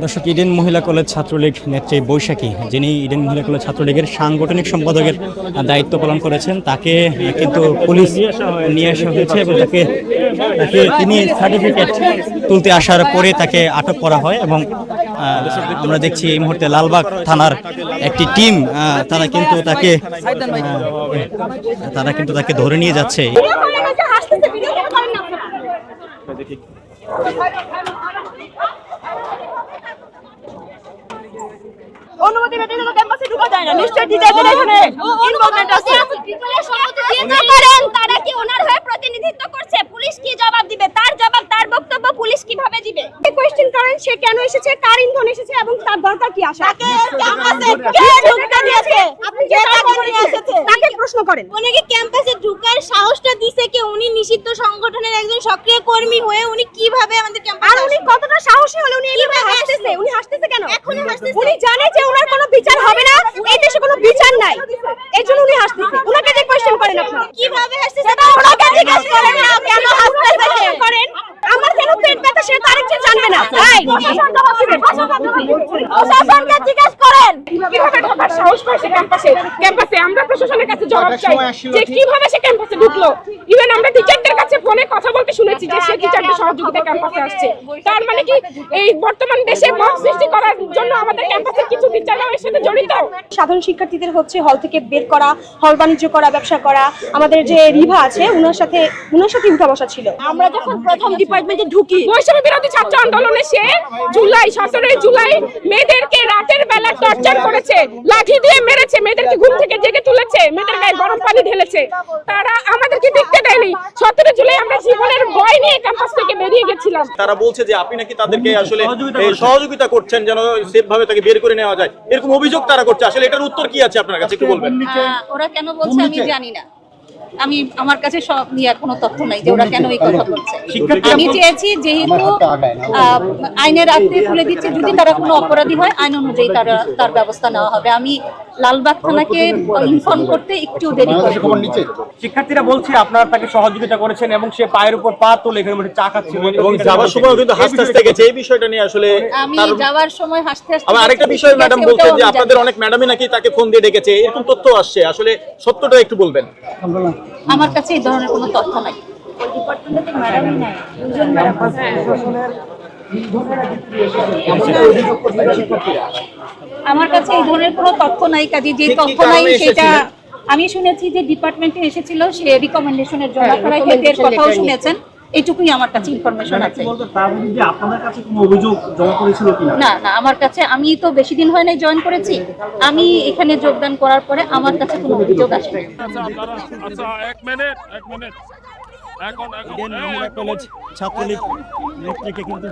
দর্শক, ইডেন মহিলা কলেজ ছাত্রলীগ নেত্রী বৈশাখী, যিনি ইডেন মহিলা কলেজ ছাত্রলীগের সাংগঠনিক সম্পাদকের দায়িত্ব পালন করেছেন, তাকে কিন্তু পুলিশ নিয়ে আসা হয়েছে এবং তাকে তাকে তিনি সার্টিফিকেট তুলতে আসার পরে তাকে আটক করা হয় এবং আমরা দেখছি এই মুহূর্তে লালবাগ থানার একটি টিম তারা কিন্তু তাকে তারা কিন্তু তাকে ধরে নিয়ে যাচ্ছে ভিডিও করে গেছে হাসতেছে ভিডিও কেন করেন না আপনারা? অনুমতি ব্যতীত তো ক্যাম্পাসে ঢোকা যায় না। নিশ্চয়ই টিচারদের এখানে ইনভলভমেন্ট আছে। করেন তারা কি ওনার হয়ে প্রতিনিধিত্ব করছে? পুলিশ কি জবাব দিবে? তার জবাব তার বক্তব্য পুলিশ কীভাবে দিবে? কোশ্চেন করেন সে কেন এসেছে কার ইন্ধন এসেছে এবং তার দরকার কি আসে তাকে ক্যাম্পাসে কে ঢুকতে দিয়েছে আপনি কে তাকে নিয়ে এসেছে তাকে প্রশ্ন করেন? উনি ক্যাম্পাসে ঢুকার সাহসটা দিছে কি উনি নিষিদ্ধ সংগঠনের একজন সক্রিয় কর্মী হয়ে উনি কীভাবে আমাদের ক্যাম্পাসে আর উনি কতটা সাহসী হলে? উনি এইভাবে হাসতেছে? উনি হাসতেছে কেন? এখনই হাসতেছে। উনি জানে যে ওনার কোনো বিচার হবে না। এই দেশে কোনো বিচার নাই। এই জন্য উনি হাসতেছে? ওনাকে যে কোশ্চেন করেন আপনারা কীভাবে হাসতেছে? সেটা ওনাকে জিজ্ঞেস করেন না। কেন হাসতেছে? করেন। আমার কেন পেট ব্যথা সেটা তার জানবে না। তাই প্রশাসন জবাব দিবে প্রশাসনকে জিজ্ঞেস করেন। কীভাবে ঢোকার সাহস পাইছে ক্যাম্পাসে ক্যাম্পাসে আমরা প্রশাসনের কাছে জবাব চাই যে কীভাবে সে ক্যাম্পাসে ঢুকলো? ইভেন আমরা টিচারদের কাছে ফোনে কথা বলতে শুনেছি যে সে টিচারদের সহযোগিতা ক্যাম্পাসে আসছে। তার মানে কি এই বর্তমান দেশে মত সৃষ্টি করার জন্য আমাদের ক্যাম্পাসের কিছু জড়িত। সাধারণ শিক্ষার্থীদের হচ্ছে হল থেকে বের করা হল বাণিজ্য করা ব্যবসা করা। আমাদের যে রিভা আছে উনার সাথে উনার সাথে উঠা বসা ছিল। আমরা যখন প্রথম ডিপার্টমেন্টে ঢুকি বৈষম্য বিরোধী ছাত্র আন্দোলনে সে জুলাই সতেরোই জুলাই মেয়েদেরকে রাতের বেলা টর্চার করেছে লাঠি দিয়ে মেরেছে মেয়েদেরকে ঘুম থেকে জেগে তুলেছে মেয়েদের গায়ে গরম পানি ঢেলেছে। তারা আমাদেরকে ভয় নিয়ে ক্যাম্পাস থেকে বেরিয়ে গেছিলাম। তারা বলছে যে আপনি নাকি তাদেরকে আসলে এই সহযোগিতা করছেন যেন সেফ ভাবে তাকে বের করে নেওয়া যায়। এরকম অভিযোগ তারা করছে। আসলে এটার উত্তর কি আছে আপনার কাছে? একটু বলবেন। ওরা কেন বলছে আমি জানি না। আমি আমার কাছে সব নিয়ে কোনো তথ্য নাই যে ওরা কেন এই কথা বলছে। আমি চেয়েছি যেহেতু আহ, আইনের আত্মে তুলে দিচ্ছে যদি তারা কোনো অপরাধী হয় আইন অনুযায়ী তারা তার ব্যবস্থা নেওয়া হবে। আমি লালবাগ থানাকে ইনফর্ম করতে একটু দেরি করে। শিক্ষার্থীরা বলছে আপনারা তাকে সহযোগিতা করেছেন এবং সে পায়ের উপর পা তুলে এখানে মধ্যে চা খাচ্ছে। এবং যাওয়ার সময় কিন্তু হাসতে হাসতে গেছে। এই বিষয়টা নিয়ে আসলে আমি যাওয়ার সময় হাসতে হাসতে আবার আরেকটা বিষয় ম্যাডাম বলছেন যে আপনাদের অনেক ম্যাডামই নাকি তাকে ফোন দিয়ে ডেকেছে। এরকম তথ্য আসছে। আসলে সত্যটা একটু বলবেন। আমার কাছে এই ধরনের কোনো তথ্য নাই। আমার কাছে এই ধরনের কোনো তথ্য নাই কাজে যে তথ্য নাই সেটা আমি শুনেছি যে ডিপার্টমেন্টে এসেছিল সে রিকমেন্ডেশনের জন্য। আপনারা হেডের কথাও শুনেছেন এইটুকুই আমার কাছে ইনফরমেশন আছে। আপনাদের কাছে কোনো অভিযোগ জমা করেছিল কিনা? না না আমার কাছে আমি তো বেশি দিন হয় নাই জয়েন করেছি। আমি এখানে যোগদান করার পরে আমার কাছে কোনো অভিযোগ আসেনি। আচ্ছা এক মিনিট এক মিনিট এখন এখন ইডেন মহিলা কলেজ ছাত্রলীগ নেত্রীকে কিন্তু